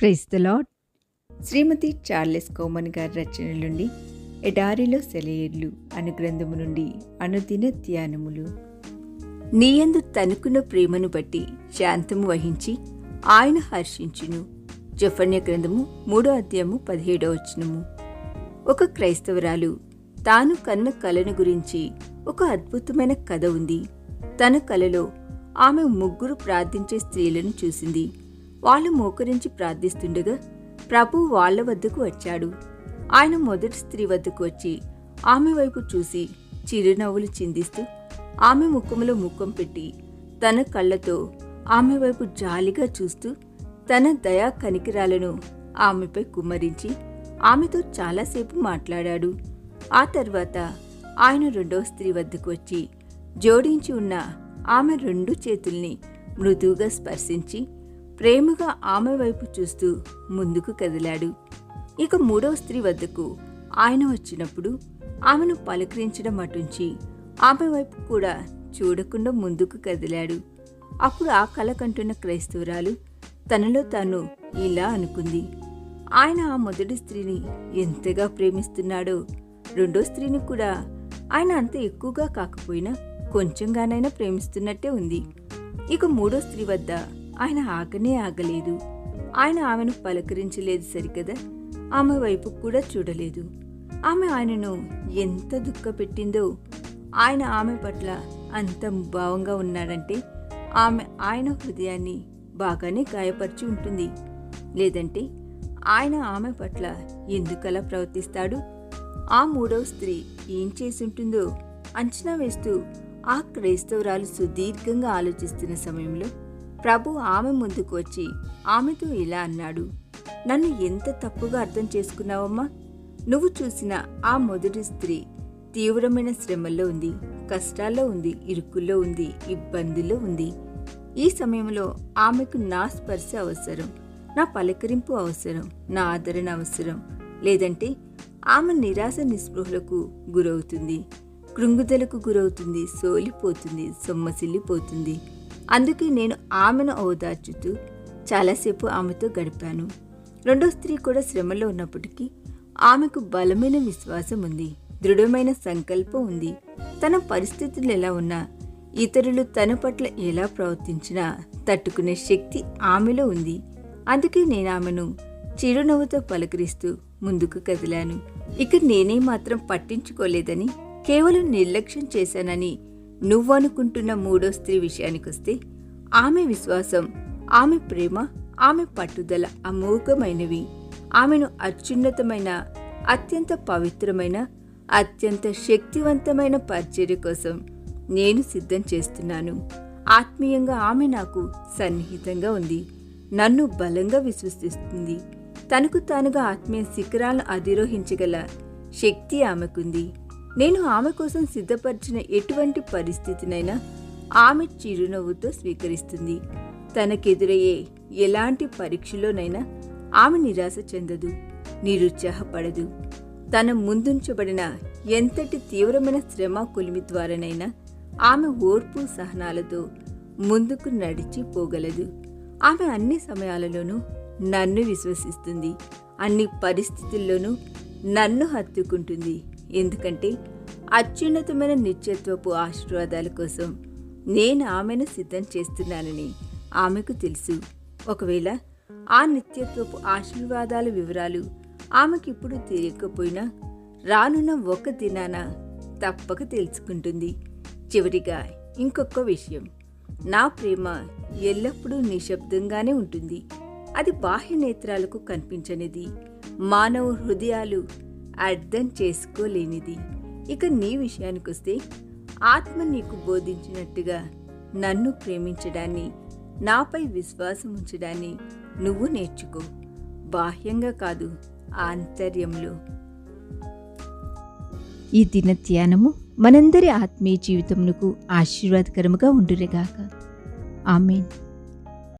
Praise the Lord Shrimati Charles Cowman గారి రచన నుండి ఎడారిలో సెలయేర్లు అను గ్రంథము నుండి అనుదిన ధ్యానములు. నీయందు తనుకున్న ప్రేమను బట్టి శాంతము వహించి ఆయన హర్షించును. జఫన్య గ్రంథము మూడో అధ్యాయము పదిహేడో వచనము. ఒక క్రైస్తవరాలు తాను కన్న కలను గురించి ఒక అద్భుతమైన కథ ఉంది. తన కలలో ఆమె ముగ్గురు ప్రార్థించే స్త్రీలను చూసింది. వాళ్ళు మోకరించి ప్రార్థిస్తుండగా ప్రభు వాళ్ళ వద్దకు వచ్చాడు. ఆయన మొదటి స్త్రీ వద్దకు వచ్చి ఆమె వైపు చూసి చిరునవ్వులు చిందిస్తూ ఆమె ముఖంలో ముఖం పెట్టి తన కళ్ళతో ఆమె వైపు జాలిగా చూస్తూ తన దయా కనికిరాలను ఆమెపై కుమ్మరించి ఆమెతో చాలాసేపు మాట్లాడాడు. ఆ తర్వాత ఆయన రెండవ స్త్రీ వద్దకు వచ్చి జోడించి ఉన్న ఆమె రెండు చేతుల్ని మృదువుగా స్పర్శించి ప్రేమగా ఆమె వైపు చూస్తూ ముందుకు కదిలాడు. ఇక మూడవ స్త్రీ వద్దకు ఆయన వచ్చినప్పుడు ఆమెను పలకరించడం అటుంచి ఆమె వైపు కూడా చూడకుండా ముందుకు కదిలాడు. అప్పుడు ఆ కళ కంటున్న క్రైస్తవురాలు తనలో తాను ఇలా అనుకుంది. ఆయన ఆ మొదటి స్త్రీని ఎంతగా ప్రేమిస్తున్నాడో రెండో స్త్రీని కూడా ఆయన అంత ఎక్కువగా కాకపోయినా కొంచెంగానైనా ప్రేమిస్తున్నట్టే ఉంది. ఇక మూడో స్త్రీ వద్ద ఆయన ఆగనే ఆగలేదు. ఆయన ఆమెను పలకరించలేదు సరికదా? ఆమె వైపు కూడా చూడలేదు. ఆమె ఆయనను ఎంత దుఃఖపెట్టిందో. ఆయన ఆమె పట్ల అంత భావంగా ఉన్నాడంటే ఆమె ఆయన హృదయాన్ని బాగానే గాయపరిచి ఉంటుంది. లేదంటే ఆయన ఆమె పట్ల ఎందుకలా ప్రవర్తిస్తాడు? ఆ మూడవ స్త్రీ ఏం చేసుంటుందో అంచనా వేస్తూ ఆ క్రైస్తవురాలు సుదీర్ఘంగా ఆలోచిస్తున్న సమయంలో ప్రభు ఆమె ముందుకు వచ్చి ఆమెతో ఇలా అన్నాడు నన్ను ఎంత తప్పుగా అర్థం చేసుకున్నావమ్మా? నువ్వు చూసిన ఆ మొదటి స్త్రీ తీవ్రమైన శ్రమల్లో ఉంది కష్టాల్లో ఉంది ఇరుకుల్లో ఉంది ఇబ్బందిలో ఉంది. ఈ సమయంలో ఆమెకు నా స్పర్శ అవసరం నా పలకరింపు అవసరం నా ఆదరణ అవసరం. లేదంటే ఆమె నిరాశ నిస్పృహలకు గురవుతుంది కృంగుదలకు గురవుతుంది సోలిపోతుంది సొమ్మసిల్లిపోతుంది. అందుకే నేను ఆమెను ఓదార్చుతూ చాలాసేపు ఆమెతో గడిపాను. రెండో స్త్రీ కూడా శ్రమలో ఉన్నప్పటికీ ఆమెకు బలమైన విశ్వాసం ఉంది దృఢమైన సంకల్పం ఉంది. తన పరిస్థితులు ఎలా ఉన్నా ఇతరులు తన పట్ల ఎలా ప్రవర్తించినా తట్టుకునే శక్తి ఆమెలో ఉంది. అందుకే నేను ఆమెను చిరునవ్వుతో పలకరిస్తూ ముందుకు కదిలాను. ఇక నేనే మాత్రం పట్టించుకోలేదని కేవలం నిర్లక్ష్యం చేశానని నువ్వనుకుంటున్న మూడో స్త్రీ విషయానికొస్తే ఆమె విశ్వాసం ఆమె ప్రేమ ఆమె పట్టుదల అమోఘమైనవి. ఆమెను అత్యున్నతమైన అత్యంత పవిత్రమైన అత్యంత శక్తివంతమైన పరిచర్య కోసం నేను సిద్ధం చేస్తున్నాను. ఆత్మీయంగా ఆమె నాకు సన్నిహితంగా ఉంది. నన్ను బలంగా విశ్వసిస్తుంది. తనకు తానుగా ఆత్మీయ శిఖరాలను అధిరోహించగల శక్తి ఆమెకుంది. నేను ఆమె కోసం సిద్ధపరిచిన ఎటువంటి పరిస్థితినైనా ఆమె చిరునవ్వుతో స్వీకరిస్తుంది. తనకెదురయ్యే ఎలాంటి పరీక్షలోనైనా ఆమె నిరాశ చెందదు నిరుత్సాహపడదు. తన ముందుంచబడిన ఎంతటి తీవ్రమైన శ్రమ కొలిమి ద్వారానైనా ఆమె ఓర్పు సహనాలతో ముందుకు నడిచి పోగలదు. ఆమె అన్ని సమయాలలోనూ నన్ను విశ్వసిస్తుంది అన్ని పరిస్థితుల్లోనూ నన్ను హత్తుకుంటుంది. ఎందుకంటే అత్యున్నతమైన నిత్యత్వపు ఆశీర్వాదాల కోసం నేను ఆమెను సిద్ధం చేస్తున్నానని ఆమెకు తెలుసు. ఒకవేళ ఆ నిత్యత్వపు ఆశీర్వాదాల వివరాలు ఆమెకిప్పుడు తెలియకపోయినా రానున్న ఒక దినాన తప్పక తెలుసుకుంటుంది. చివరిగా ఇంకొక విషయం. నా ప్రేమ ఎల్లప్పుడూ నిశ్శబ్దంగానే ఉంటుంది. అది బాహ్య నేత్రాలకు కనిపించనిది. మానవ హృదయాలు అర్థం చేసుకోలేనిది. ఇక నీ విషయానికొస్తే ఆత్మ నీకు బోధించినట్టుగా నన్ను ప్రేమించడాన్ని నాపై విశ్వాసం ఉంచడాన్ని నువ్వు నేర్చుకో. బాహ్యంగా కాదు ఆంతర్యంలో. ఈ దిన ధ్యానము మనందరి ఆత్మీయ జీవితమునకు ఆశీర్వాదకరముగా ఉండురేగాక ఆమెన్.